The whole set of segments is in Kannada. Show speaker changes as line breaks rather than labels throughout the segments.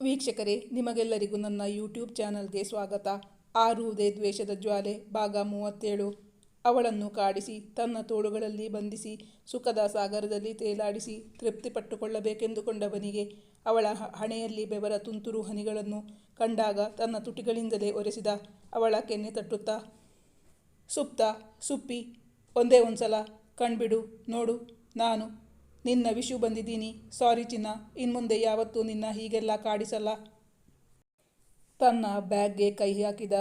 ವೀಕ್ಷಕರೇ, ನಿಮಗೆಲ್ಲರಿಗೂ ನನ್ನ ಯೂಟ್ಯೂಬ್ ಚಾನಲ್ಗೆ ಸ್ವಾಗತ. ಆರುವುದೇ ದ್ವೇಷದ ಜ್ವಾಲೆ, ಭಾಗ ಮೂವತ್ತೇಳು. ಅವಳನ್ನು ಕಾಡಿಸಿ, ತನ್ನ ತೋಳುಗಳಲ್ಲಿ ಬಂಧಿಸಿ, ಸುಖದ ಸಾಗರದಲ್ಲಿ ತೇಲಾಡಿಸಿ ತೃಪ್ತಿಪಟ್ಟುಕೊಳ್ಳಬೇಕೆಂದುಕೊಂಡವನಿಗೆ ಅವಳ ಹಣೆಯಲ್ಲಿ ಬೆವರ ತುಂತುರು ಹನಿಗಳನ್ನು ಕಂಡಾಗ ತನ್ನ ತುಟಿಗಳಿಂದಲೇ ಒರೆಸಿದ ಅವಳ ಕೆನ್ನೆ ತಟ್ಟುತ್ತಾ, ಸುಪ್ತ, ಸುಪ್ಪಿ, ಒಂದೇ ಒಂದ್ಸಲ ಕಣ್ಬಿಡು, ನೋಡು, ನಾನು ನಿನ್ನ ವಿಷು ಬಂದಿದ್ದೀನಿ. ಸಾರಿ ಚಿನ್ನ, ಇನ್ಮುಂದೆ ಯಾವತ್ತೂ ನಿನ್ನ ಹೀಗೆಲ್ಲ ಕಾಡಿಸಲ್ಲ. ತನ್ನ ಬ್ಯಾಗ್ಗೆ ಕೈ ಹಾಕಿದ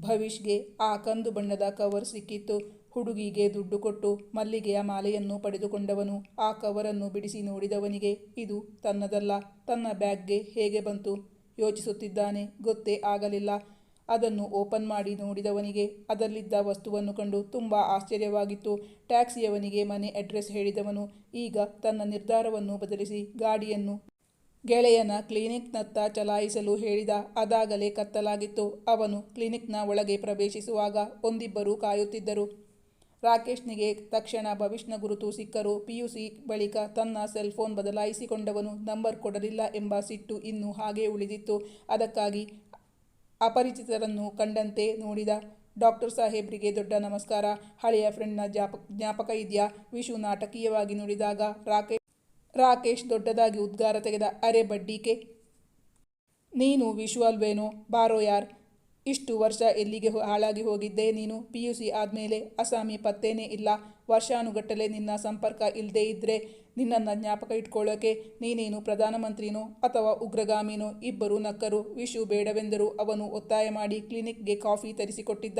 ಭವಿಷ್ಗೆ ಆ ಕಂದು ಬಣ್ಣದ ಕವರ್ ಸಿಕ್ಕಿತ್ತು. ಹುಡುಗಿಗೆ ದುಡ್ಡು ಕೊಟ್ಟು ಮಲ್ಲಿಗೆಯ ಮಾಲೆಯನ್ನು ಪಡೆದುಕೊಂಡವನು ಆ ಕವರನ್ನು ಬಿಡಿಸಿ ನೋಡಿದವನಿಗೆ, ಇದು ತನ್ನದಲ್ಲ, ತನ್ನ ಬ್ಯಾಗ್ಗೆ ಹೇಗೆ ಬಂತು? ಯೋಚಿಸುತ್ತಿದ್ದಾನೆ. ಗೊತ್ತೇ ಆಗಲಿಲ್ಲ. ಅದನ್ನು ಓಪನ್ ಮಾಡಿ ನೋಡಿದವನಿಗೆ ಅದರಲ್ಲಿದ್ದ ವಸ್ತುವನ್ನು ಕಂಡು ತುಂಬ ಆಶ್ಚರ್ಯವಾಗಿತ್ತು. ಟ್ಯಾಕ್ಸಿಯವನಿಗೆ ಮನೆ ಅಡ್ರೆಸ್ ಹೇಳಿದವನು, ಈಗ ತನ್ನ ನಿರ್ಧಾರವನ್ನು ಬದಲಿಸಿ ಗಾಡಿಯನ್ನು ಗೆಳೆಯನ ಕ್ಲಿನಿಕ್ನತ್ತ ಚಲಾಯಿಸಲು ಹೇಳಿದ. ಅದಾಗಲೇ ಕತ್ತಲಾಗಿತ್ತು. ಅವನು ಕ್ಲಿನಿಕ್ನ ಒಳಗೆ ಪ್ರವೇಶಿಸುವಾಗ ಒಂದಿಬ್ಬರು ಕಾಯುತ್ತಿದ್ದರು. ರಾಕೇಶ್ನಿಗೆ ತಕ್ಷಣ ಭವಿಷ್ಯ ಗುರುತು ಸಿಕ್ಕರು. ಪಿಯುಸಿ ಬಳಿಕ ತನ್ನ ಸೆಲ್ ಫೋನ್ ಬದಲಾಯಿಸಿಕೊಂಡವನು ನಂಬರ್ ಕೊಡಲಿಲ್ಲ ಎಂಬ ಸಿಟ್ಟು ಇನ್ನೂ ಹಾಗೇ ಉಳಿದಿತ್ತು. ಅದಕ್ಕಾಗಿ ಅಪರಿಚಿತರನ್ನು ಕಂಡಂತೆ ನೋಡಿದ ಡಾಕ್ಟರ್ ಸಾಹೇಬ್ರಿಗೆ ದೊಡ್ಡ ನಮಸ್ಕಾರ. ಹಳೆಯ ಫ್ರೆಂಡ್ನ ಜಾಪ, ಜ್ಞಾಪಕ ಇದೆಯಾ? ವಿಶು ನಾಟಕೀಯವಾಗಿ ನುಡಿದಾಗ ರಾಕೇಶ್ ರಾಕೇಶ್ ದೊಡ್ಡದಾಗಿ ಉದ್ಗಾರ ತೆಗೆದ ಅರೆ ಬಡ್ಡಿಕೆ. ನೀನು ವಿಶು ಅಲ್ವೇನೋ? ಬಾರೋ ಯಾರ್? ಇಷ್ಟು ವರ್ಷ ಎಲ್ಲಿಗೆ ಹಾಳಾಗಿ ಹೋಗಿದ್ದೆ ನೀನು? ಪಿ ಯು ಸಿ ಆದಮೇಲೆ ಅಸಾಮಿ ಪತ್ತೇನೇ ಇಲ್ಲ. ವರ್ಷಾನುಗಟ್ಟಲೆ ನಿನ್ನ ಸಂಪರ್ಕ ಇಲ್ಲದೇ ಇದ್ದರೆ ನಿನ್ನನ್ನು ಜ್ಞಾಪಕ ಇಟ್ಕೊಳ್ಳೋಕೆ ನೀನೇನು ಪ್ರಧಾನಮಂತ್ರಿನೋ ಅಥವಾ ಉಗ್ರಗಾಮಿನೋ ಇಬ್ಬರು ನಕ್ಕರು? ವಿಶು ಬೇಡವೆಂದರು ಅವನು ಒತ್ತಾಯ ಮಾಡಿ ಕ್ಲಿನಿಕ್ಗೆ ಕಾಫಿ ತರಿಸಿಕೊಟ್ಟಿದ್ದ.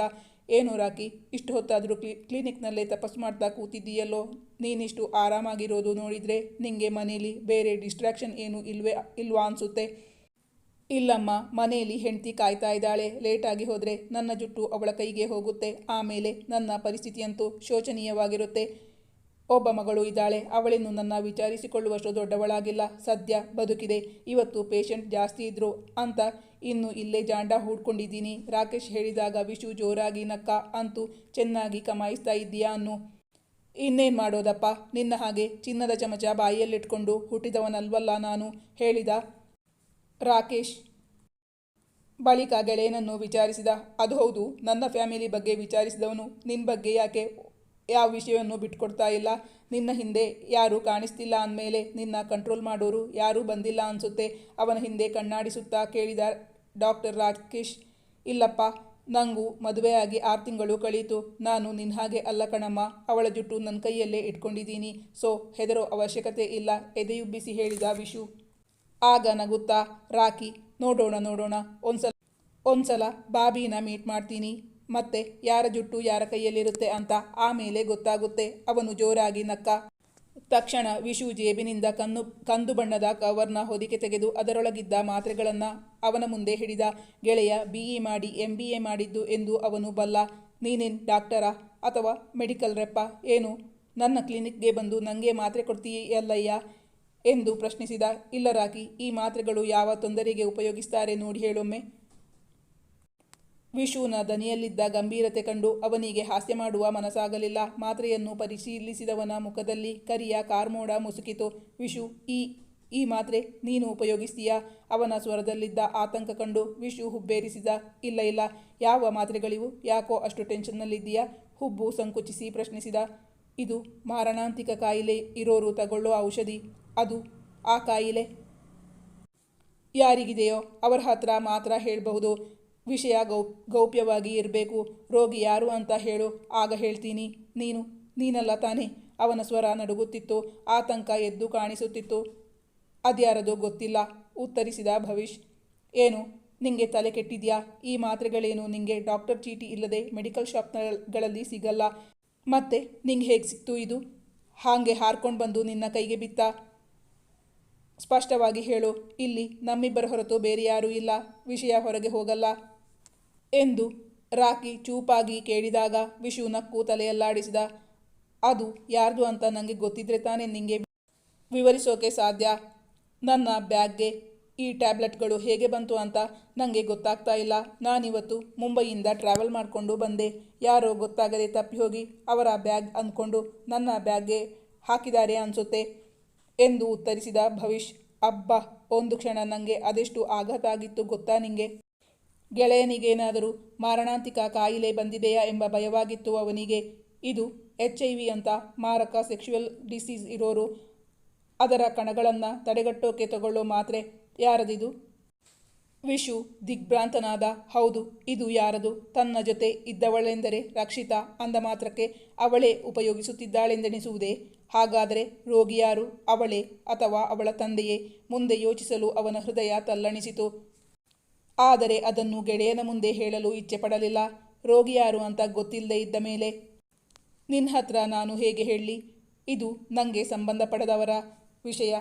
ಏನು ರಾಕಿ, ಇಷ್ಟು ಹೊತ್ತಾದರೂ ಕ್ಲಿ, ಕ್ಲಿನಿಕ್ನಲ್ಲೇ ತಪಸ್ ಮಾಡ್ತಾ ಕೂತಿದ್ದೀಯಲ್ಲೋ? ನೀನಿಷ್ಟು ಆರಾಮಾಗಿರೋದು ನೋಡಿದರೆ ನಿಂಗೆ ಮನೇಲಿ ಬೇರೆ ಡಿಸ್ಟ್ರಾಕ್ಷನ್ ಏನು ಇಲ್ವೇ, ಇಲ್ವಾ ಅನಿಸುತ್ತೆ? ಇಲ್ಲಮ್ಮ, ಮನೆಯಲ್ಲಿ ಹೆಂಡತಿ ಕಾಯ್ತಾ ಇದ್ದಾಳೆ. ಲೇಟಾಗಿ ಹೋದರೆ ನನ್ನ ಜುಟ್ಟು ಅವಳ ಕೈಗೆ ಹೋಗುತ್ತೆ. ಆಮೇಲೆ ನನ್ನ ಪರಿಸ್ಥಿತಿಯಂತೂ ಶೋಚನೀಯವಾಗಿರುತ್ತೆ. ಒಬ್ಬ ಮಗಳು ಇದ್ದಾಳೆ. ಅವಳನ್ನು ನನ್ನ ವಿಚಾರಿಸಿಕೊಳ್ಳುವಷ್ಟು ದೊಡ್ಡವಳಾಗಿಲ್ಲ. ಸದ್ಯ ಬದುಕಿದೆ. ಇವತ್ತು ಪೇಷಂಟ್ ಜಾಸ್ತಿ ಇದ್ರು ಅಂತ ಇನ್ನು ಇಲ್ಲೇ ಜಾಂಡ ಹೂಡ್ಕೊಂಡಿದ್ದೀನಿ. ರಾಕೇಶ್ ಹೇಳಿದಾಗ ವಿಶು ಜೋರಾಗಿ ನಕ್ಕ ಅಂತೂ ಚೆನ್ನಾಗಿ ಕಮಾಯಿಸ್ತಾ ಇದ್ದೀಯಾ ಅನ್ನು. ಇನ್ನೇನು ಮಾಡೋದಪ್ಪ? ನಿನ್ನ ಹಾಗೆ ಚಿನ್ನದ ಚಮಚ ಬಾಯಿಯಲ್ಲಿಟ್ಕೊಂಡು ಹುಟ್ಟಿದವನಲ್ವಲ್ಲ ನಾನು ಹೇಳಿದ ರಾಕೇಶ್. ಬಳಿಕ ಗೆಳೆಯನನ್ನು ವಿಚಾರಿಸಿದ, ಅದು ಹೌದು, ನನ್ನ ಫ್ಯಾಮಿಲಿ ಬಗ್ಗೆ ವಿಚಾರಿಸಿದವನು ನಿನ್ನ ಬಗ್ಗೆ ಯಾಕೆ ಯಾವ ವಿಷಯವನ್ನು ಬಿಟ್ಕೊಡ್ತಾ ಇಲ್ಲ? ನಿನ್ನ ಹಿಂದೆ ಯಾರೂ ಕಾಣಿಸ್ತಿಲ್ಲ ಅಂದಮೇಲೆ ನಿನ್ನ ಕಂಟ್ರೋಲ್ ಮಾಡೋರು ಯಾರೂ ಬಂದಿಲ್ಲ ಅನಿಸುತ್ತೆ. ಅವನ ಹಿಂದೆ ಕಣ್ಣಾಡಿಸುತ್ತಾ ಕೇಳಿದ ಡಾಕ್ಟರ್ ರಾಕೇಶ್, ಇಲ್ಲಪ್ಪ ನನಗೂ ಮದುವೆಯಾಗಿ ಆರು ತಿಂಗಳು ಕಳೀತು. ನಾನು ನಿನ್ನ ಹಾಗೆ ಅಲ್ಲ ಕಣಮ್ಮ. ಅವಳ ಜುಟ್ಟು ನನ್ನ ಕೈಯಲ್ಲೇ ಇಟ್ಕೊಂಡಿದ್ದೀನಿ. ಸೊ, ಹೆದರೋ ಅವಶ್ಯಕತೆ ಇಲ್ಲ, ಎದೆಯುಬ್ಬಿಸಿ ಹೇಳಿದ ವಿಶು. ಆಗ ನಗುತ್ತಾ, ರಾಕಿ, ನೋಡೋಣ ನೋಡೋಣ, ಒಂದ್ಸಲ ಒಂದ್ಸಲ ಬಾಬಿನ ಮೀಟ್ ಮಾಡ್ತೀನಿ. ಮತ್ತೆ ಯಾರ ಜುಟ್ಟು ಯಾರ ಕೈಯಲ್ಲಿರುತ್ತೆ ಅಂತ ಆಮೇಲೆ ಗೊತ್ತಾಗುತ್ತೆ. ಅವನು ಜೋರಾಗಿ ನಕ್ಕ. ತಕ್ಷಣ ವಿಶು ಜೇಬಿನಿಂದ ಕನ್ನು ಕಂದು ಬಣ್ಣದ ಕವರ್ನ ಹೊದಿಕೆ ತೆಗೆದು ಅದರೊಳಗಿದ್ದ ಮಾತ್ರೆಗಳನ್ನು ಅವನ ಮುಂದೆ ಹಿಡಿದ, ಗೆಳೆಯ ಬಿ ಇ ಮಾಡಿ ಎಂ ಬಿ ಎ ಮಾಡಿದ್ದು ಎಂದು ಅವನು ಬಲ್ಲ, ನೀನೇನು ಡಾಕ್ಟರಾ ಅಥವಾ ಮೆಡಿಕಲ್ ರೆಪ್ಪ? ಏನು? ನನ್ನ ಕ್ಲಿನಿಕ್ಗೆ ಬಂದು ನನಗೆ ಮಾತ್ರೆ ಕೊಡ್ತೀಯಲ್ಲಯ್ಯ. ಎಂದು ಪ್ರಶ್ನಿಸಿದ ಇಲ್ಲರಾಗಿ ಈ ಮಾತ್ರೆಗಳು ಯಾವ ತೊಂದರೆಗೆ ಉಪಯೋಗಿಸ್ತಾರೆ ನೋಡಿ ಹೇಳೊಮ್ಮೆ. ವಿಷುನ ದನಿಯಲ್ಲಿದ್ದ ಗಂಭೀರತೆ ಕಂಡು ಅವನಿಗೆ ಹಾಸ್ಯ ಮಾಡುವ ಮನಸ್ಸಾಗಲಿಲ್ಲ. ಮಾತ್ರೆಯನ್ನು ಪರಿಶೀಲಿಸಿದವನ ಮುಖದಲ್ಲಿ ಕರಿಯ ಕಾರ್ಮೋಡ ಮುಸುಕಿತು. ವಿಷು ಈ ಈ ಮಾತ್ರೆ ನೀನು ಉಪಯೋಗಿಸ್ತೀಯಾ? ಅವನ ಸ್ವರದಲ್ಲಿದ್ದ ಆತಂಕ ಕಂಡು ವಿಷು ಹುಬ್ಬೇರಿಸಿದ, ಇಲ್ಲ ಇಲ್ಲ, ಯಾವ ಮಾತ್ರೆಗಳಿವು? ಯಾಕೋ ಅಷ್ಟು ಟೆನ್ಷನ್ನಲ್ಲಿದ್ದೀಯಾ? ಹುಬ್ಬು ಸಂಕುಚಿಸಿ ಪ್ರಶ್ನಿಸಿದ, ಇದು ಮಾರಣಾಂತಿಕ ಕಾಯಿಲೆ, ಇರೋರು ತಗೊಳ್ಳೋ ಔಷಧಿ. ಅದು ಆ ಕಾಯಿಲೆ? ಯಾರಿಗಿದೆಯೋ ಅವರ ಹತ್ರ ಮಾತ್ರ ಹೇಳಬಹುದು. ವಿಷಯ ಗೌ, ಗೌಪ್ಯವಾಗಿ ಇರಬೇಕು. ರೋಗಿ ಯಾರು ಅಂತ ಹೇಳು. ಆಗ ಹೇಳ್ತೀನಿ. ನೀನು, ನೀನಲ್ಲ ತಾನೇ. ಅವನ ಸ್ವರ ನಡುಗುತ್ತಿತ್ತು. ಆತಂಕ ಎದ್ದು ಕಾಣಿಸುತ್ತಿತ್ತು. ಅದ್ಯಾರದು ಗೊತ್ತಿಲ್ಲ. ಉತ್ತರಿಸಿದ ಭವಿಷ್ ಏನು, ನಿಂಗೆ ತಲೆ ಕೆಟ್ಟಿದ್ಯಾ? ಈ ಮಾತ್ರೆಗಳೇನು ನಿಂಗೆ ಡಾಕ್ಟರ್ ಚೀಟಿ ಇಲ್ಲದೆ ಮೆಡಿಕಲ್ ಶಾಪ್ಗಳಲ್ಲಿ ಸಿಗಲ್ಲ. ಮತ್ತೆ ನಿಂಗೆ ಹೇಗೆ ಸಿಕ್ತು ಇದು? ಹಾಗೆ ಹಾರ್ಕೊಂಡು ಬಂದು ನಿನ್ನ ಕೈಗೆ ಬಿತ್ತ. ಸ್ಪಷ್ಟವಾಗಿ ಹೇಳು, ಇಲ್ಲಿ ನಮ್ಮಿಬ್ಬರ ಹೊರತು ಬೇರೆ ಯಾರೂ ಇಲ್ಲ, ವಿಷಯ ಹೊರಗೆ ಹೋಗಲ್ಲ ಎಂದು ರಾಕಿ ಚೂಪಾಗಿ ಕೇಳಿದಾಗ ವಿಷು ನಕ್ಕು ತಲೆಯಲ್ಲಾಡಿಸಿದ, ಅದು ಯಾರ್ದು ಅಂತ ನನಗೆ ಗೊತ್ತಿದ್ರೆ ತಾನೇ ನಿಮಗೆ ವಿವರಿಸೋಕೆ ಸಾಧ್ಯ? ನನ್ನ ಬ್ಯಾಗ್ಗೆ ಈ ಟ್ಯಾಬ್ಲೆಟ್ಗಳು ಹೇಗೆ ಬಂತು ಅಂತ ನನಗೆ ಗೊತ್ತಾಗ್ತಾ ಇಲ್ಲ. ನಾನಿವತ್ತು ಮುಂಬೈಯಿಂದ ಟ್ರಾವೆಲ್ ಮಾಡಿಕೊಂಡು ಬಂದೆ. ಯಾರೋ ಗೊತ್ತಾಗದೆ ತಪ್ಪಿ ಹೋಗಿ ಅವರ ಬ್ಯಾಗ್ ಅಂದ್ಕೊಂಡು ನನ್ನ ಬ್ಯಾಗ್ಗೆ ಹಾಕಿದ್ದಾರೆ ಅನಿಸುತ್ತೆ. ಎಂದು ಉತ್ತರಿಸಿದ ಭವಿಷ್ ಅಬ್ಬ, ಒಂದು ಕ್ಷಣ ನನಗೆ ಅದೆಷ್ಟು ಆಘಾತ ಆಗಿತ್ತು ಗೊತ್ತಾ ನಿಂಗೆ? ಗೆಳೆಯನಿಗೇನಾದರೂ ಮಾರಣಾಂತಿಕ ಕಾಯಿಲೆ ಬಂದಿದೆಯಾ ಎಂಬ ಭಯವಾಗಿತ್ತು ಅವನಿಗೆ. ಇದು ಎಚ್ ಐ ವಿ ಅಂತ ಮಾರಕ ಸೆಕ್ಷುವಲ್ ಡಿಸೀಸ್ ಇರೋರು ಅದರ ಕಣಗಳನ್ನು ತಡೆಗಟ್ಟೋಕೆ ತಗೊಳ್ಳೋ ಮಾತ್ರೆ ಯಾರದಿದು? ವಿಶು ದಿಗ್ಭ್ರಾಂತನಾದ, ಹೌದು, ಇದು ಯಾರದು? ತನ್ನ ಜೊತೆ ಇದ್ದವಳೆಂದರೆ ರಕ್ಷಿತಾ ಅಂದ ಮಾತ್ರಕ್ಕೆ ಅವಳೇ ಉಪಯೋಗಿಸುತ್ತಿದ್ದಾಳೆಂದೆಣಿಸುವುದೇ ಹಾಗಾದರೆ ರೋಗಿಯಾರು ಅವಳೇ ಅಥವಾ ಅವಳ ತಂದೆಯೇ ಮುಂದೆ ಯೋಚಿಸಲು ಅವನ ಹೃದಯ ತಲ್ಲಣಿಸಿತು. ಆದರೆ ಅದನ್ನು ಗೆಳೆಯನ ಮುಂದೆ ಹೇಳಲು ಇಚ್ಛೆಪಡಲಿಲ್ಲ. ಪಡಲಿಲ್ಲ ರೋಗಿಯಾರು ಅಂತ ಗೊತ್ತಿಲ್ಲದೆ ಇದ್ದ ಮೇಲೆ, ನಿನ್ನ ಹತ್ರ ನಾನು ಹೇಗೆ ಹೇಳಲಿ? ಇದು ನನಗೆ ಸಂಬಂಧಪಡದವರ ವಿಷಯ.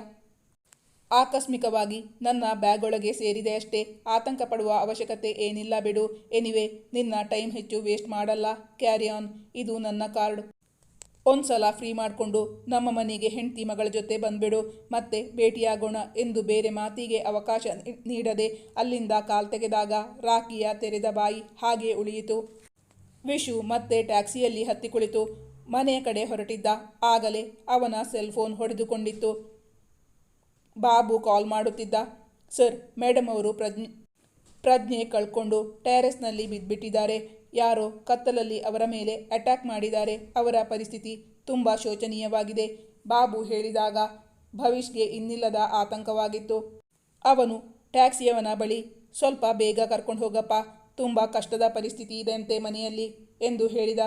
ಆಕಸ್ಮಿಕವಾಗಿ ನನ್ನ ಬ್ಯಾಗೊಳಗೆ ಸೇರಿದೆ ಅಷ್ಟೇ. ಆತಂಕ ಪಡುವ ಅವಶ್ಯಕತೆ ಏನಿಲ್ಲ ಬಿಡು. ಎನಿವೆ, ನಿನ್ನ ಟೈಮ್ ಹೆಚ್ಚು ವೇಸ್ಟ್ ಮಾಡಲ್ಲ. Carry on. ಇದು ನನ್ನ ಕಾರ್ಡ್. ಒಂದ್ಸಲ ಫ್ರೀ ಮಾಡಿಕೊಂಡು ನಮ್ಮ ಮನೆಗೆ ಹೆಂಡತಿ ಮಗಳ ಜೊತೆ ಬಂದ್ಬಿಡು. ಮತ್ತೆ ಭೇಟಿಯಾಗೋಣ ಎಂದು ಬೇರೆ ಮಾತಿಗೆ ಅವಕಾಶ ನೀಡದೆ ಅಲ್ಲಿಂದ ಕಾಲ್ ತೆಗೆದಾಗ ರಾಖಿಯ ತೆರೆದ ಬಾಯಿ ಹಾಗೆ ಉಳಿಯಿತು. ವಿಶು ಮತ್ತೆ ಟ್ಯಾಕ್ಸಿಯಲ್ಲಿ ಹತ್ತಿ ಕುಳಿತು ಮನೆಯ ಕಡೆ ಹೊರಟಿದ್ದ. ಆಗಲೇ ಅವನ ಸೆಲ್ ಫೋನ್ ಹೊಡೆದುಕೊಂಡಿತ್ತು. ಬಾಬು ಕಾಲ್ ಮಾಡುತ್ತಿದ್ದ. ಸರ್ ಮೇಡಮ್ ಅವರು ಪ್ರಜ್ಞೆ ಪ್ರಜ್ಞೆ ಕಳ್ಕೊಂಡು ಟೆರೆಸ್ನಲ್ಲಿ ಬಿದ್ದುಬಿಟ್ಟಿದ್ದಾರೆ ಯಾರೋ ಕತ್ತಲಲ್ಲಿ ಅವರ ಮೇಲೆ ಅಟ್ಯಾಕ್ ಮಾಡಿದ್ದಾರೆ. ಅವರ ಪರಿಸ್ಥಿತಿ ತುಂಬ ಶೋಚನೀಯವಾಗಿದೆ. ಬಾಬು ಹೇಳಿದಾಗ, ಭವಿಷ್ಗೆ ಇನ್ನಿಲ್ಲದ ಆತಂಕವಾಗಿತ್ತು. ಅವನು ಟ್ಯಾಕ್ಸಿಯವನ ಬಳಿ, ಸ್ವಲ್ಪ ಬೇಗ ಕರ್ಕೊಂಡು ಹೋಗಪ್ಪ, ತುಂಬ ಕಷ್ಟದ ಪರಿಸ್ಥಿತಿ ಇದೆಯಂತೆ ಮನೆಯಲ್ಲಿ ಎಂದು ಹೇಳಿದ.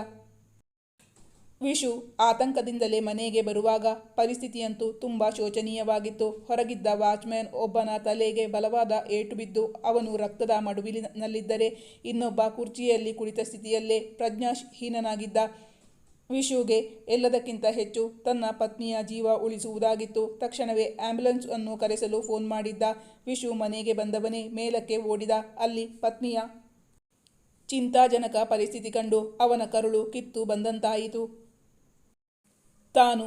ವಿಶು ಆತಂಕದಿಂದಲೇ ಮನೆಗೆ ಬರುವಾಗ ಪರಿಸ್ಥಿತಿಯಂತೂ ತುಂಬ ಶೋಚನೀಯವಾಗಿತ್ತು. ಹೊರಗಿದ್ದ ವಾಚ್ಮ್ಯಾನ್ ಒಬ್ಬನ ತಲೆಗೆ ಬಲವಾದ ಏಟು ಬಿದ್ದು ಅವನು ರಕ್ತದ ಮಡುವಿನಲ್ಲಿದ್ದರೆ ಇನ್ನೊಬ್ಬ ಕುರ್ಚಿಯಲ್ಲಿ ಕುಳಿತ ಸ್ಥಿತಿಯಲ್ಲೇ ಪ್ರಜ್ಞಾಹೀನನಾಗಿದ್ದ ವಿಶುಗೆ ಎಲ್ಲದಕ್ಕಿಂತ ಹೆಚ್ಚು ತನ್ನ ಪತ್ನಿಯ ಜೀವ ಉಳಿಸುವುದಾಗಿತ್ತು. ತಕ್ಷಣವೇ ಆಂಬ್ಯುಲೆನ್ಸ್ ಅನ್ನು ಕರೆಸಲು ಫೋನ್ ಮಾಡಿದ್ದ ವಿಶು ಮನೆಗೆ ಬಂದವನೇ ಮೇಲಕ್ಕೆ ಓಡಿದ. ಅಲ್ಲಿ ಪತ್ನಿಯ ಚಿಂತಾಜನಕ ಪರಿಸ್ಥಿತಿ ಕಂಡು ಅವನ ಕರುಳು ಕಿತ್ತು ಬಂದಂತಾಯಿತು. ತಾನು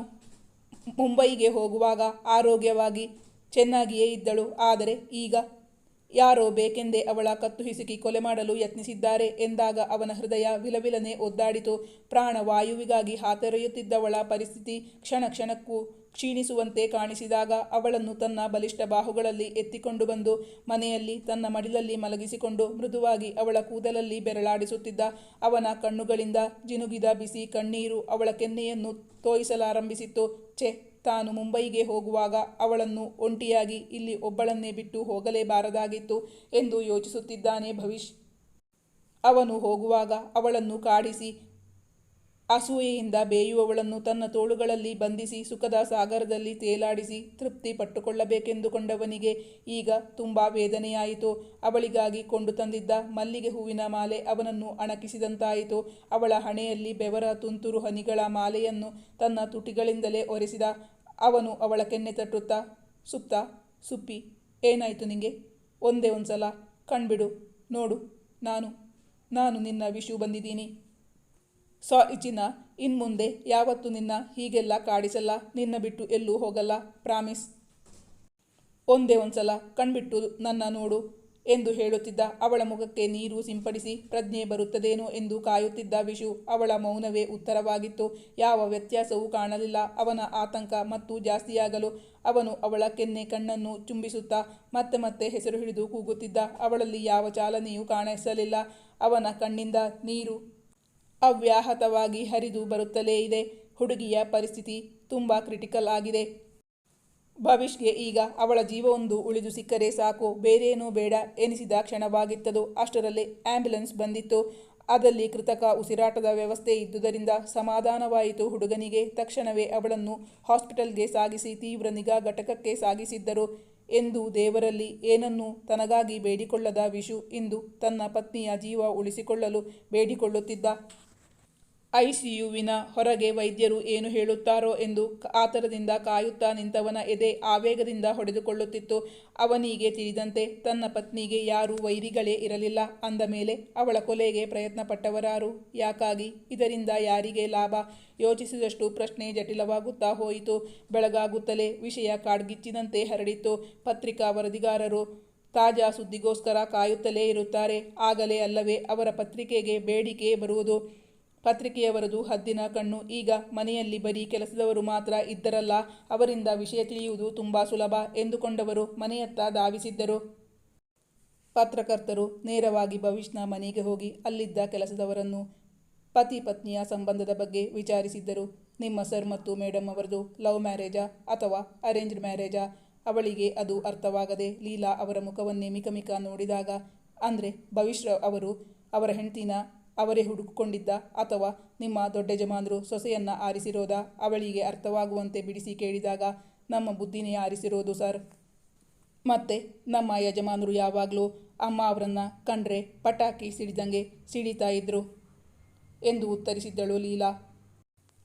ಮುಂಬೈಗೆ ಹೋಗುವಾಗ ಆರೋಗ್ಯವಾಗಿ ಚೆನ್ನಾಗಿಯೇ ಇದ್ದಳು. ಆದರೆ ಈಗ ಯಾರೋ ಬೇಕೆಂದೇ ಅವಳ ಕತ್ತು ಹಿಸುಕಿ ಕೊಲೆ ಮಾಡಲು ಯತ್ನಿಸಿದ್ದಾರೆ ಎಂದಾಗ ಅವನ ಹೃದಯ ವಿಲವಿಲನೆ ಒದ್ದಾಡಿತು. ಪ್ರಾಣವಾಯುವಿಗಾಗಿ ಹಾತೊರೆಯುತ್ತಿದ್ದವಳ ಪರಿಸ್ಥಿತಿ ಕ್ಷಣ ಕ್ಷಣಕ್ಕೂ ಕ್ಷೀಣಿಸುವಂತೆ ಕಾಣಿಸಿದಾಗ ಅವಳನ್ನು ತನ್ನ ಬಲಿಷ್ಠ ಬಾಹುಗಳಲ್ಲಿ ಎತ್ತಿಕೊಂಡು ಬಂದು ಮನೆಯಲ್ಲಿ ತನ್ನ ಮಡಿಲಲ್ಲಿ ಮಲಗಿಸಿಕೊಂಡು ಮೃದುವಾಗಿ ಅವಳ ಕೂದಲಲ್ಲಿ ಬೆರಳಾಡಿಸುತ್ತಿದ್ದ ಅವನ ಕಣ್ಣುಗಳಿಂದ ಜಿನುಗಿದ ಬಿಸಿ ಕಣ್ಣೀರು ಅವಳ ಕೆನ್ನೆಯನ್ನು ತೋಯಿಸಲಾರಂಭಿಸಿತ್ತು. ಛೆ, ತಾನು ಮುಂಬೈಗೆ ಹೋಗುವಾಗ ಅವಳನ್ನು ಒಂಟಿಯಾಗಿ ಇಲ್ಲಿ ಒಬ್ಬಳನ್ನೇ ಬಿಟ್ಟು ಹೋಗಲೇಬಾರದಾಗಿತ್ತು ಎಂದು ಯೋಚಿಸುತ್ತಿದ್ದಾನೆ ಭವಿಷ್ ಅವನು ಹೋಗುವಾಗ ಅವಳನ್ನು ಕಾಡಿಸಿ ಅಸೂಯೆಯಿಂದ ಬೇಯುವವಳನ್ನು ತನ್ನ ತೋಳುಗಳಲ್ಲಿ ಬಂಧಿಸಿ ಸುಖದ ಸಾಗರದಲ್ಲಿ ತೇಲಾಡಿಸಿ ತೃಪ್ತಿ ಪಟ್ಟುಕೊಳ್ಳಬೇಕೆಂದುಕೊಂಡವನಿಗೆ ಈಗ ತುಂಬ ವೇದನೆಯಾಯಿತು. ಅವಳಿಗಾಗಿ ಕೊಂಡು ತಂದಿದ್ದ ಮಲ್ಲಿಗೆ ಹೂವಿನ ಮಾಲೆ ಅವನನ್ನು ಅಣಕಿಸಿದಂತಾಯಿತು. ಅವಳ ಹಣೆಯಲ್ಲಿ ಬೆವರ ತುಂತುರು ಹನಿಗಳ ಮಾಲೆಯನ್ನು ತನ್ನ ತುಟಿಗಳಿಂದಲೇ ಒರೆಸಿದ. ಅವನು ಅವಳ ಕೆನ್ನೆ ತಟ್ಟುತ್ತಾ, ಸುಪ್ತ, ಸುಪ್ಪಿ, ಏನಾಯಿತು ನಿಂಗೆ? ಒಂದೇ ಒಂದ್ಸಲ ಕಣ್ಬಿಡು, ನೋಡು, ನಾನು ನಾನು ನಿನ್ನ ವಿಷು ಬಂದಿದ್ದೀನಿ. ಸಾರಿ ಇನ್ನು ಇನ್ಮುಂದೆ ಯಾವತ್ತೂ ನಿನ್ನ ಹೀಗೆಲ್ಲ ಕಾಡಿಸಲ್ಲ, ನಿನ್ನ ಬಿಟ್ಟು ಎಲ್ಲೂ ಹೋಗಲ್ಲ, ಪ್ರಾಮಿಸ್. ಒಂದೇ ಒಂದ್ಸಲ ಕಣ್ಬಿಟ್ಟು ನನ್ನ ನೋಡು ಎಂದು ಹೇಳುತ್ತಿದ್ದ ಅವಳ ಮುಖಕ್ಕೆ ನೀರು ಸಿಂಪಡಿಸಿ, ಪ್ರಜ್ಞೆ ಬರುತ್ತದೇನೋ ಎಂದು ಕಾಯುತ್ತಿದ್ದ ವಿಶು ಅವಳ ಮೌನವೇ ಉತ್ತರವಾಗಿತ್ತು. ಯಾವ ವ್ಯತ್ಯಾಸವೂ ಕಾಣಲಿಲ್ಲ. ಅವನ ಆತಂಕ ಮತ್ತು ಜಾಸ್ತಿಯಾಗಲು ಅವನು ಅವಳ ಕೆನ್ನೆ ಕಣ್ಣನ್ನು ಚುಂಬಿಸುತ್ತಾ ಮತ್ತೆ ಮತ್ತೆ ಹೆಸರು ಹಿಡಿದು ಕೂಗುತ್ತಿದ್ದ. ಅವಳಲ್ಲಿ ಯಾವ ಚಾಲನೆಯೂ ಕಾಣಿಸಲಿಲ್ಲ. ಅವನ ಕಣ್ಣಿಂದ ನೀರು ಅವ್ಯಾಹತವಾಗಿ ಹರಿದು ಬರುತ್ತಲೇ ಇದೆ. ಹುಡುಗಿಯ ಪರಿಸ್ಥಿತಿ ತುಂಬ ಕ್ರಿಟಿಕಲ್ ಆಗಿದೆ. ಭವಿಷ್ಗೆ ಈಗ ಅವಳ ಜೀವವೊಂದು ಉಳಿದು ಸಿಕ್ಕರೆ ಸಾಕು. ಬೇರೇನೂ ಬೇಡ ಎನಿಸಿದ ಕ್ಷಣವಾಗಿತ್ತದು. ಅಷ್ಟರಲ್ಲಿ ಆಂಬ್ಯುಲೆನ್ಸ್ ಬಂದಿತ್ತು. ಅದಲ್ಲಿ ಕೃತಕ ಉಸಿರಾಟದ ವ್ಯವಸ್ಥೆ ಇದ್ದುದರಿಂದ ಸಮಾಧಾನವಾಯಿತು. ಹುಡುಗನಿಗೆ ತಕ್ಷಣವೇ ಅವಳನ್ನು ಹಾಸ್ಪಿಟಲ್ಗೆ ಸಾಗಿಸಿ ತೀವ್ರ ನಿಗಾ ಘಟಕಕ್ಕೆ ಸಾಗಿಸಿದ್ದರು ಎಂದು ದೇವರಲ್ಲಿ ಏನನ್ನೂ ತನಗಾಗಿ ಬೇಡಿಕೊಳ್ಳದ ವಿಶು ಇಂದು ತನ್ನ ಪತ್ನಿಯ ಜೀವ ಉಳಿಸಿಕೊಳ್ಳಲು ಬೇಡಿಕೊಳ್ಳುತ್ತಿದ್ದ. ಐಸಿಯುವಿನ ಹೊರಗೆ ವೈದ್ಯರು ಏನು ಹೇಳುತ್ತಾರೋ ಎಂದು ಆತರದಿಂದ ಕಾಯುತ್ತಾ ನಿಂತವನ ಎದೆ ಆವೇಗದಿಂದ ಹೊಡೆದುಕೊಳ್ಳುತ್ತಿತ್ತು. ಅವನಿಗೆ ತಿಳಿದಂತೆ, ತನ್ನ ಪತ್ನಿಗೆ ಯಾರೂ ವೈರಿಗಳೇ ಇರಲಿಲ್ಲ. ಅಂದ ಮೇಲೆ, ಅವಳ ಕೊಲೆಗೆ ಪ್ರಯತ್ನಪಟ್ಟವರಾರು. ಯಾಕಾಗಿ? ಇದರಿಂದ ಯಾರಿಗೆ ಲಾಭ? ಯೋಚಿಸಿದಷ್ಟು ಪ್ರಶ್ನೆ ಜಟಿಲವಾಗುತ್ತಾ ಹೋಯಿತು. ಬೆಳಗಾಗುತ್ತಲೇ ವಿಷಯ ಕಾಡ್ಗಿಚ್ಚಿನಂತೆ ಹರಡಿತ್ತು. ಪತ್ರಿಕಾ ವರದಿಗಾರರು ತಾಜಾ ಸುದ್ದಿಗೋಸ್ಕರ ಕಾಯುತ್ತಲೇ ಇರುತ್ತಾರೆ. ಆಗಲೇ ಅಲ್ಲವೇ ಅವರ ಪತ್ರಿಕೆಗೆ ಬೇಡಿಕೆ ಬರುವುದು. ಪತ್ರಿಕೆಯವರದು ಹದ್ದಿನ ಕಣ್ಣು. ಈಗ ಮನೆಯಲ್ಲಿ ಬರೀ ಕೆಲಸದವರು ಮಾತ್ರ ಇದ್ದರಲ್ಲ, ಅವರಿಂದ ವಿಷಯ ತಿಳಿಯುವುದು ತುಂಬ ಸುಲಭ ಎಂದುಕೊಂಡವರು ಮನೆಯತ್ತ ಧಾವಿಸಿದ್ದರು. ಪತ್ರಕರ್ತರು ನೇರವಾಗಿ ಭವಿಷ್ಯನ ಮನೆಗೆ ಹೋಗಿ ಅಲ್ಲಿದ್ದ ಕೆಲಸದವರನ್ನು ಪತಿ ಪತ್ನಿಯ ಸಂಬಂಧದ ಬಗ್ಗೆ ವಿಚಾರಿಸಿದ್ದರು. ನಿಮ್ಮ ಸರ್ ಮತ್ತು ಮೇಡಮ್ ಅವರದು ಲವ್ ಮ್ಯಾರೇಜಾ ಅಥವಾ ಅರೇಂಜ್ಡ್ ಮ್ಯಾರೇಜಾ? ಅವಳಿಗೆ ಅದು ಅರ್ಥವಾಗದೆ ಲೀಲಾ ಅವರ ಮುಖವನ್ನೇ ಮಿಕಮಿಕ ನೋಡಿದಾಗ, ಅಂದರೆ ಭವಿಷ್ಯ ಅವರು ಅವರ ಹೆಂಡ್ತಿನ ಅವರೇ ಹುಡುಕಿಕೊಂಡಿದ್ದ ಅಥವಾ ನಿಮ್ಮ ದೊಡ್ಡ ಯಜಮಾನರು ಸೊಸೆಯನ್ನು ಆರಿಸಿರೋದ ಅವಳಿಗೆ ಅರ್ಥವಾಗುವಂತೆ ಬಿಡಿಸಿ ಕೇಳಿದಾಗ ನಮ್ಮ ಬುದ್ಧಿನೇ ಆರಿಸಿರೋದು, ಸರ್. ಮತ್ತೆ ನಮ್ಮ ಯಜಮಾನರು ಯಾವಾಗಲೂ ಅಮ್ಮ ಅವರನ್ನು ಕಂಡ್ರೆ ಪಟಾಕಿ ಸಿಡಿದಂಗೆ ಸಿಡಿತಾ ಇದ್ರು ಎಂದು ಉತ್ತರಿಸಿದ್ದಳು ಲೀಲಾ.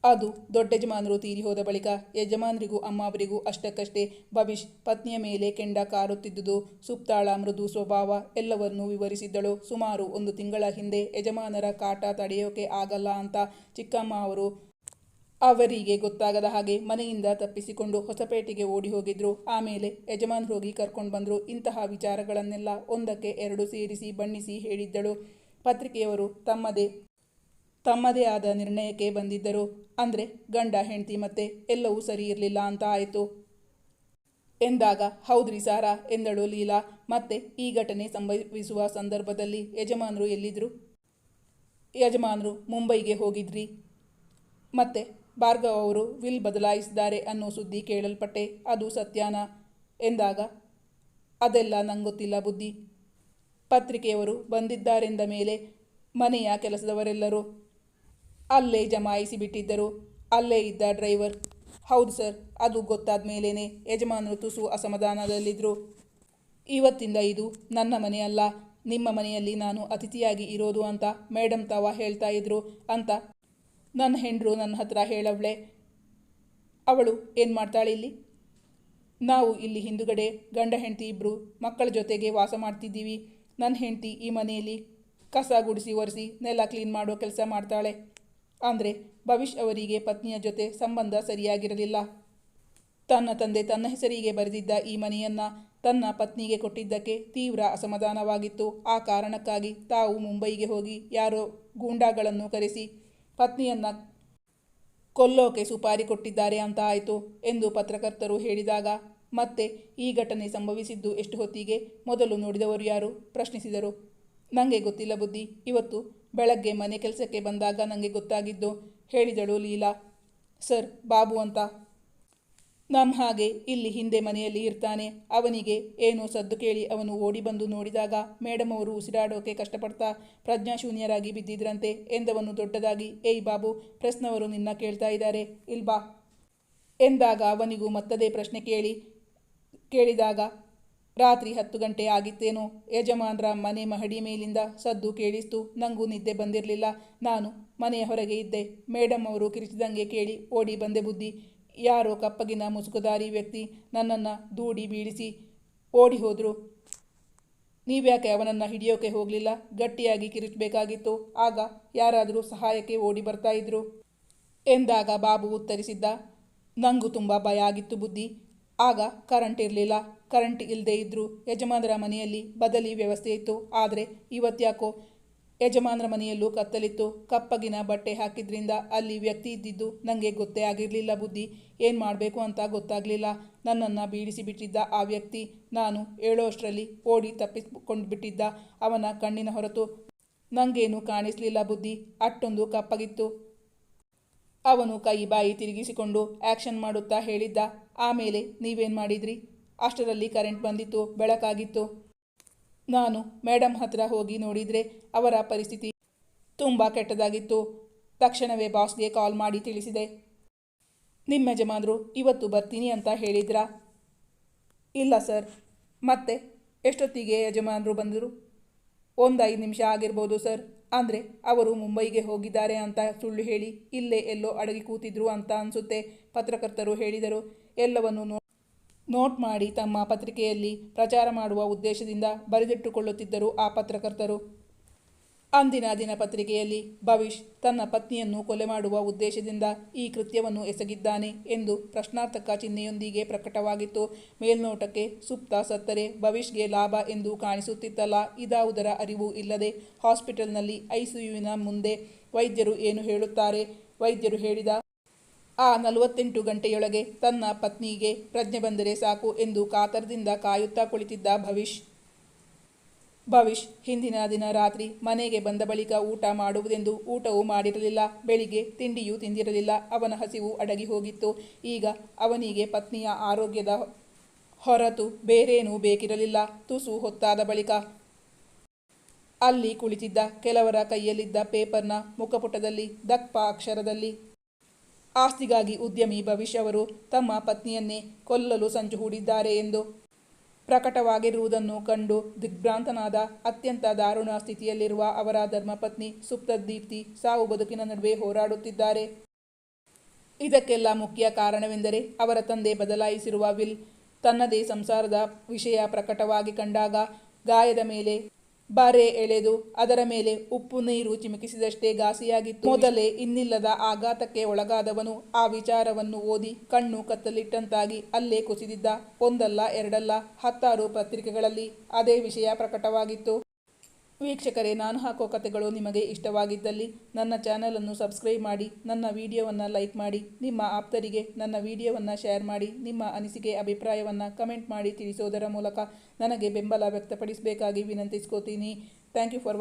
ಅದು ದೊಡ್ಡ ಯಜಮಾನರು ತೀರಿ ಹೋದ ಬಳಿಕ ಯಜಮಾನರಿಗೂ ಅಮ್ಮಾವರಿಗೂ ಅಷ್ಟಕ್ಕಷ್ಟೇ ಭವಿಷ್ ಪತ್ನಿಯ ಮೇಲೆ ಕೆಂಡ ಕಾರುತ್ತಿದ್ದುದು. ಸುಪ್ತಾಳ ಮೃದು ಸ್ವಭಾವ ಎಲ್ಲವನ್ನೂ ವಿವರಿಸಿದ್ದಳು. ಸುಮಾರು ಒಂದು ತಿಂಗಳ ಹಿಂದೆ ಯಜಮಾನರ ಕಾಟ ತಡೆಯೋಕೆ ಆಗಲ್ಲ ಅಂತ ಚಿಕ್ಕಮ್ಮ ಅವರು ಅವರಿಗೆ ಗೊತ್ತಾಗದ ಹಾಗೆ ಮನೆಯಿಂದ ತಪ್ಪಿಸಿಕೊಂಡು ಹೊಸಪೇಟೆಗೆ ಓಡಿ ಹೋಗಿದ್ರು. ಆಮೇಲೆ ಯಜಮಾನ್ ಹೋಗಿ ಕರ್ಕೊಂಡು ಬಂದರು. ಇಂತಹ ವಿಚಾರಗಳನ್ನೆಲ್ಲ ಒಂದಕ್ಕೆ ಎರಡು ಸೇರಿಸಿ ಬಣ್ಣಿಸಿ ಹೇಳಿದ್ದಳು. ಪತ್ರಿಕೆಯವರು ತಮ್ಮದೇ ತಮ್ಮದೇ ಆದ ನಿರ್ಣಯಕ್ಕೆ ಬಂದಿದ್ದರು. ಅಂದರೆ ಗಂಡ, ಹೆಂಡತಿ ಮತ್ತೆ ಎಲ್ಲವೂ ಸರಿ ಇರಲಿಲ್ಲ ಅಂತ ಆಯಿತು. ಎಂದಾಗ, ಹೌದ್ರಿ ಸಾರಾ ಎಂದಳು ಲೀಲಾ. ಮತ್ತೆ ಈ ಘಟನೆ ಸಂಭವಿಸುವ ಸಂದರ್ಭದಲ್ಲಿ ಯಜಮಾನರು ಎಲ್ಲಿದ್ದರು ಯಜಮಾನರು ಮುಂಬೈಗೆ ಹೋಗಿದ್ರಿ. ಮತ್ತೆ ಭಾರ್ಗವ್ ಅವರು ವಿಲ್ ಬದಲಾಯಿಸಿದ್ದಾರೆ ಅನ್ನೋ ಸುದ್ದಿ ಕೇಳಲ್ಪಟ್ಟೆ. ಅದು ಸತ್ಯಾನ? ಎಂದಾಗ, ಅದೆಲ್ಲ ನಂಗೊತ್ತಿಲ್ಲ ಗೊತ್ತಿಲ್ಲ ಬುದ್ಧಿ. ಪತ್ರಿಕೆಯವರು ಬಂದಿದ್ದಾರೆಂದ ಮೇಲೆ ಮನೆಯ ಕೆಲಸದವರೆಲ್ಲರೂ ಅಲ್ಲೇ ಜಮಾಯಿಸಿ ಬಿಟ್ಟಿದ್ದರು ಅಲ್ಲೇ ಇದ್ದ ಡ್ರೈವರ್, ಹೌದು ಸರ್, ಅದು ಗೊತ್ತಾದ ಮೇಲೇ ಯಜಮಾನರು ತುಸು ಅಸಮಾಧಾನದಲ್ಲಿದ್ದರು ಇವತ್ತಿಂದ ಇದು ನನ್ನ ಮನೆಯಲ್ಲ ನಿಮ್ಮ ಮನೆಯಲ್ಲಿ ನಾನು ಅತಿಥಿಯಾಗಿ ಇರೋದು ಅಂತ ಮೇಡಮ್ ತಾವ ಹೇಳ್ತಾ ಇದ್ರು ಅಂತ ನನ್ನ ಹೆಂಡರು ನನ್ನ ಹತ್ರ ಹೇಳವಳೆ. ಅವಳು ಏನು ಮಾಡ್ತಾಳೆ ಇಲ್ಲಿ? ನಾವು ಇಲ್ಲಿ ಹಿಂದುಗಡೆ ಗಂಡ ಹೆಂಡತಿ ಇಬ್ಬರು ಮಕ್ಕಳ ಜೊತೆಗೆ ವಾಸ ಮಾಡ್ತಿದ್ದೀವಿ. ನನ್ನ ಹೆಂಡತಿ ಈ ಮನೆಯಲ್ಲಿ ಕಸ ಗುಡಿಸಿ ಒರೆಸಿ ನೆಲ ಕ್ಲೀನ್ ಮಾಡೋ ಕೆಲಸ ಮಾಡ್ತಾಳೆ. ಅಂದರೆ ಭವಿಷ್ ಅವರಿಗೆ ಪತ್ನಿಯ ಜೊತೆ ಸಂಬಂಧ ಸರಿಯಾಗಿರಲಿಲ್ಲ. ತನ್ನ ತಂದೆ ತನ್ನ ಹೆಸರಿಗೆ ಬರೆದಿದ್ದ ಈ ಮನೆಯನ್ನು ತನ್ನ ಪತ್ನಿಗೆ ಕೊಟ್ಟಿದ್ದಕ್ಕೆ ತೀವ್ರ ಅಸಮಾಧಾನವಾಗಿತ್ತು. ಆ ಕಾರಣಕ್ಕಾಗಿ ತಾವು ಮುಂಬೈಗೆ ಹೋಗಿ ಯಾರೋ ಗೂಂಡಾಗಳನ್ನು ಕರೆಸಿ ಪತ್ನಿಯನ್ನು ಕೊಲ್ಲೋಕೆ ಸುಪಾರಿ ಕೊಟ್ಟಿದ್ದಾರೆ ಅಂತ ಆಯಿತು ಎಂದು ಪತ್ರಕರ್ತರು ಹೇಳಿದಾಗ, ಮತ್ತೆ ಈ ಘಟನೆ ಸಂಭವಿಸಿದ್ದು ಎಷ್ಟು ಹೊತ್ತಿಗೆ? ಮೊದಲು ನೋಡಿದವರು ಯಾರು? ಪ್ರಶ್ನಿಸಿದರು. ನನಗೆ ಗೊತ್ತಿಲ್ಲ ಬುದ್ಧಿ. ಇವತ್ತು ಬೆಳಗ್ಗೆ ಮನೆ ಕೆಲಸಕ್ಕೆ ಬಂದಾಗ ನನಗೆ ಗೊತ್ತಾಗಿದ್ದು, ಹೇಳಿದಳು ಲೀಲಾ. ಸರ್, ಬಾಬು ಅಂತ. ನಮ್ಮ ಹಾಗೆ ಇಲ್ಲಿ ಹಿಂದೆ ಮನೆಯಲ್ಲಿ ಇರ್ತಾನೆ. ಅವನಿಗೆ ಏನೋ ಸದ್ದು ಕೇಳಿ ಅವನು ಓಡಿ ಬಂದು ನೋಡಿದಾಗ ಮೇಡಮ್ ಅವರು ಉಸಿರಾಡೋಕೆ ಕಷ್ಟಪಡ್ತಾ ಪ್ರಜ್ಞಾಶೂನ್ಯರಾಗಿ ಬಿದ್ದಿದ್ರಂತೆ ಎಂದವನು ದೊಡ್ಡದಾಗಿ, ಏಯ್ ಬಾಬು ಪ್ರೆಸ್ನವರು ನಿನ್ನ ಕೇಳ್ತಾ ಇದ್ದಾರೆ. ಇಲ್ಬಾ ಎಂದಾಗ ಅವನಿಗೂ ಮತ್ತದೇ ಪ್ರಶ್ನೆ ಕೇಳಿ, ಕೇಳಿದಾಗ ರಾತ್ರಿ ಹತ್ತು ಗಂಟೆ ಆಗಿತ್ತೇನೋ? ಯಜಮಾನ್ರ ಮನೆ ಮಹಡಿ ಮೇಲಿಂದ ಸದ್ದು ಕೇಳಿಸ್ತು. ನಂಗೂ ನಿದ್ದೆ ಬಂದಿರಲಿಲ್ಲ. ನಾನು ಮನೆಯ ಹೊರಗೆ ಇದ್ದೆ. ಮೇಡಮ್ ಅವರು ಕಿರಿಚಿದಂಗೆ ಕೇಳಿ ಓಡಿ ಬಂದೆ ಬುದ್ಧಿ. ಯಾರೋ ಕಪ್ಪಗಿನ ಮುಸುಕುದಾರಿ ವ್ಯಕ್ತಿ ನನ್ನನ್ನು ದೂಡಿ ಬೀಳಿಸಿ ಓಡಿ ಹೋದರು. ನೀವ್ಯಾಕೆ ಅವನನ್ನು ಹಿಡಿಯೋಕೆ ಹೋಗಲಿಲ್ಲ? ಗಟ್ಟಿಯಾಗಿ ಕಿರಿಚಬೇಕಾಗಿತ್ತು. ಆಗ ಯಾರಾದರೂ ಸಹಾಯಕ್ಕೆ ಓಡಿ ಬರ್ತಾಯಿದ್ರು ಎಂದಾಗ ಬಾಬು ಉತ್ತರಿಸಿದ್ದ, ನಂಗೂ ತುಂಬ ಭಯ ಆಗಿತ್ತು ಬುದ್ಧಿ. ಆಗ ಕರೆಂಟ್ ಇರಲಿಲ್ಲ. ಕರೆಂಟ್ ಇಲ್ಲದೆ ಇದ್ದರೂ ಯಜಮಾನರ ಮನೆಯಲ್ಲಿ ಬದಲಿ ವ್ಯವಸ್ಥೆ ಇತ್ತು. ಆದರೆ ಇವತ್ತ್ಯಾಕೋ ಯಜಮಾನರ ಮನೆಯಲ್ಲೂ ಕತ್ತಲಿತ್ತು. ಕಪ್ಪಗಿನ ಬಟ್ಟೆ ಹಾಕಿದ್ರಿಂದ ಅಲ್ಲಿ ವ್ಯಕ್ತಿ ಇದ್ದಿದ್ದು ನನಗೆ ಗೊತ್ತೇ ಆಗಿರಲಿಲ್ಲ ಬುದ್ಧಿ. ಏನು ಮಾಡಬೇಕು ಅಂತ ಗೊತ್ತಾಗಲಿಲ್ಲ. ನನ್ನನ್ನು ಬೀಡಿಸಿ ಬಿಟ್ಟಿದ್ದ ಆ ವ್ಯಕ್ತಿ ನಾನು ಹೇಳೋಷ್ಟರಲ್ಲಿ ಓಡಿ ತಪ್ಪಿಸಿಕೊಂಡು ಬಿಟ್ಟಿದ್ದ ಅವನ ಕಣ್ಣಿನ ಹೊರತು. ನನಗೇನು ಕಾಣಿಸಲಿಲ್ಲ ಬುದ್ಧಿ. ಅಷ್ಟೊಂದು ಕಪ್ಪಗಿತ್ತು. ಅವನು ಕೈ ಬಾಯಿ ತಿರುಗಿಸಿಕೊಂಡು ಆ್ಯಕ್ಷನ್ ಮಾಡುತ್ತಾ ಹೇಳಿದ್ದ ಆಮೇಲೆ ನೀವೇನು ಮಾಡಿದ್ರಿ? ಅಷ್ಟರಲ್ಲಿ ಕರೆಂಟ್ ಬಂದಿತ್ತು, ಬೆಳಕಾಗಿತ್ತು. ನಾನು ಮೇಡಮ್ ಹತ್ರ ಹೋಗಿ ನೋಡಿದರೆ ಅವರ ಪರಿಸ್ಥಿತಿ ತುಂಬ ಕೆಟ್ಟದಾಗಿತ್ತು. ತಕ್ಷಣವೇ ಬಾಸ್ಗೆ ಕಾಲ್ ಮಾಡಿ ತಿಳಿಸಿದೆ. ನಿಮ್ಮ ಯಜಮಾನರು ಇವತ್ತು ಬರ್ತೀನಿ ಅಂತ ಹೇಳಿದ್ರಾ? ಇಲ್ಲ ಸರ್. ಮತ್ತೆ ಎಷ್ಟೊತ್ತಿಗೆ ಯಜಮಾನರು ಬಂದರು? ಒಂದು ಐದು ನಿಮಿಷ ಆಗಿರ್ಬೋದು ಸರ್. ಅಂದರೆ ಅವರು ಮುಂಬೈಗೆ ಹೋಗಿದ್ದಾರೆ ಅಂತ ಸುಳ್ಳು ಹೇಳಿ ಇಲ್ಲೇ ಎಲ್ಲೋ ಅಡಗಿ ಕೂತಿದ್ರು ಅಂತ ಅನಿಸುತ್ತೆ, ಪತ್ರಕರ್ತರು ಹೇಳಿದರು. ಎಲ್ಲವನ್ನು ನೋ ನೋಟ್ ಮಾಡಿ ತಮ್ಮ ಪತ್ರಿಕೆಯಲ್ಲಿ ಪ್ರಚಾರ ಮಾಡುವ ಉದ್ದೇಶದಿಂದ ಬರೆದಿಟ್ಟುಕೊಳ್ಳುತ್ತಿದ್ದರು ಆ ಪತ್ರಕರ್ತರು. ಅಂದಿನ ದಿನಪತ್ರಿಕೆಯಲ್ಲಿ ಭವಿಷ್ ತನ್ನ ಪತ್ನಿಯನ್ನು ಕೊಲೆ ಮಾಡುವ ಉದ್ದೇಶದಿಂದ ಈ ಕೃತ್ಯವನ್ನು ಎಸಗಿದ್ದಾನೆ ಎಂದು ಪ್ರಶ್ನಾರ್ಥಕ ಚಿಹ್ನೆಯೊಂದಿಗೆ ಪ್ರಕಟವಾಗಿತ್ತು. ಮೇಲ್ನೋಟಕ್ಕೆ ಸುಪ್ತ ಸತ್ತರೆ ಭವಿಷ್ಗೆ ಲಾಭ ಎಂದು ಕಾಣಿಸುತ್ತಿತ್ತಲ್ಲ, ಇದಾವುದರ ಅರಿವು ಇಲ್ಲದೆ ಹಾಸ್ಪಿಟಲ್ನಲ್ಲಿ ಐಸಿಯುವಿನ ಮುಂದೆ ವೈದ್ಯರು ಏನು ಹೇಳುತ್ತಾರೆ? ವೈದ್ಯರು ಹೇಳಿದ ಆ ನಲವತ್ತೆಂಟು ಗಂಟೆಯೊಳಗೆ ತನ್ನ ಪತ್ನಿಗೆ ಪ್ರಜ್ಞೆ ಬಂದರೆ ಸಾಕು ಎಂದು ಕಾತರದಿಂದ ಕಾಯುತ್ತಾ ಕುಳಿತಿದ್ದ ಭವಿಷ್ ಭವಿಷ್ ಹಿಂದಿನ ದಿನ ರಾತ್ರಿ ಮನೆಗೆ ಬಂದ ಬಳಿಕ ಊಟ ಮಾಡುವುದೆಂದು ಊಟವೂ ಮಾಡಿರಲಿಲ್ಲ, ಬೆಳಿಗ್ಗೆ ತಿಂಡಿಯೂ ತಿಂದಿರಲಿಲ್ಲ, ಅವನ ಹಸಿವು ಅಡಗಿ ಹೋಗಿತ್ತು. ಈಗ ಅವನಿಗೆ ಪತ್ನಿಯ ಆರೋಗ್ಯದ ಹೊರತು ಬೇರೇನೂ ಬೇಕಿರಲಿಲ್ಲ. ತುಸು ಹೊತ್ತಾದ ಬಳಿಕ ಅಲ್ಲಿ ಕುಳಿತಿದ್ದ ಕೆಲವರ ಕೈಯಲ್ಲಿದ್ದ ಪೇಪರ್ನ ಮುಖಪುಟದಲ್ಲಿ ದಪ್ಪ ಅಕ್ಷರದಲ್ಲಿ ಆಸ್ತಿಗಾಗಿ ಉದ್ಯಮಿ ಭವಿಷ್ ಅವರು ತಮ್ಮ ಪತ್ನಿಯನ್ನೇ ಕೊಲ್ಲಲು ಸಂಚು ಹೂಡಿದ್ದಾರೆ ಎಂದು ಪ್ರಕಟವಾಗಿರುವುದನ್ನು ಕಂಡು ದಿಗ್ಭ್ರಾಂತನಾದ ಅತ್ಯಂತ ದಾರುಣ ಸ್ಥಿತಿಯಲ್ಲಿರುವ ಅವರ ಧರ್ಮಪತ್ನಿ ಸುಪ್ತದೀಪ್ತಿ ಸಾವು ಬದುಕಿನ ನಡುವೆ ಹೋರಾಡುತ್ತಿದ್ದಾರೆ. ಇದಕ್ಕೆಲ್ಲ ಮುಖ್ಯ ಕಾರಣವೆಂದರೆ ಅವರ ತಂದೆ ಬದಲಾಯಿಸಿರುವ ವಿಲ್ ತನ್ನದೇ ಸಂಸಾರದ ವಿಷಯ ಪ್ರಕಟವಾಗಿ ಕಂಡಾಗ ಗಾಯದ ಮೇಲೆ ಬರೆ ಎಳೆದು ಅದರ ಮೇಲೆ ಉಪ್ಪು ನೀರು ಚಿಮುಕಿಸಿದಷ್ಟೇ ಘಾಸಿಯಾಗಿತ್ತು. ಮೊದಲೇ ಇನ್ನಿಲ್ಲದ ಆಘಾತಕ್ಕೆ ಒಳಗಾದವನು ಆ ವಿಚಾರವನ್ನು ಓದಿ ಕಣ್ಣು ಕತ್ತಲಿಟ್ಟಂತಾಗಿ ಅಲ್ಲೇ ಕುಸಿದಿದ್ದ ಒಂದಲ್ಲ ಎರಡಲ್ಲ ಹತ್ತಾರು ಪತ್ರಿಕೆಗಳಲ್ಲಿ ಅದೇ ವಿಷಯ ಪ್ರಕಟವಾಗಿತ್ತು. ವೀಕ್ಷಕರೇ, ನಾನು ಹಾಕೋ ಕಥೆಗಳು ನಿಮಗೆ ಇಷ್ಟವಾಗಿದ್ದಲ್ಲಿ ನನ್ನ ಚಾನಲನ್ನು ಸಬ್ಸ್ಕ್ರೈಬ್ ಮಾಡಿ, ನನ್ನ ವಿಡಿಯೋವನ್ನು ಲೈಕ್ ಮಾಡಿ, ನಿಮ್ಮ ಆಪ್ತರಿಗೆ ನನ್ನ ವಿಡಿಯೋವನ್ನು ಶೇರ್ ಮಾಡಿ, ನಿಮ್ಮ ಅನಿಸಿಕೆ, ಅಭಿಪ್ರಾಯವನ್ನು ಕಮೆಂಟ್ ಮಾಡಿ ತಿಳಿಸೋದರ ಮೂಲಕ ನನಗೆ ಬೆಂಬಲ ವ್ಯಕ್ತಪಡಿಸಬೇಕಾಗಿ ವಿನಂತಿಸ್ಕೋತೀನಿ. Thank you for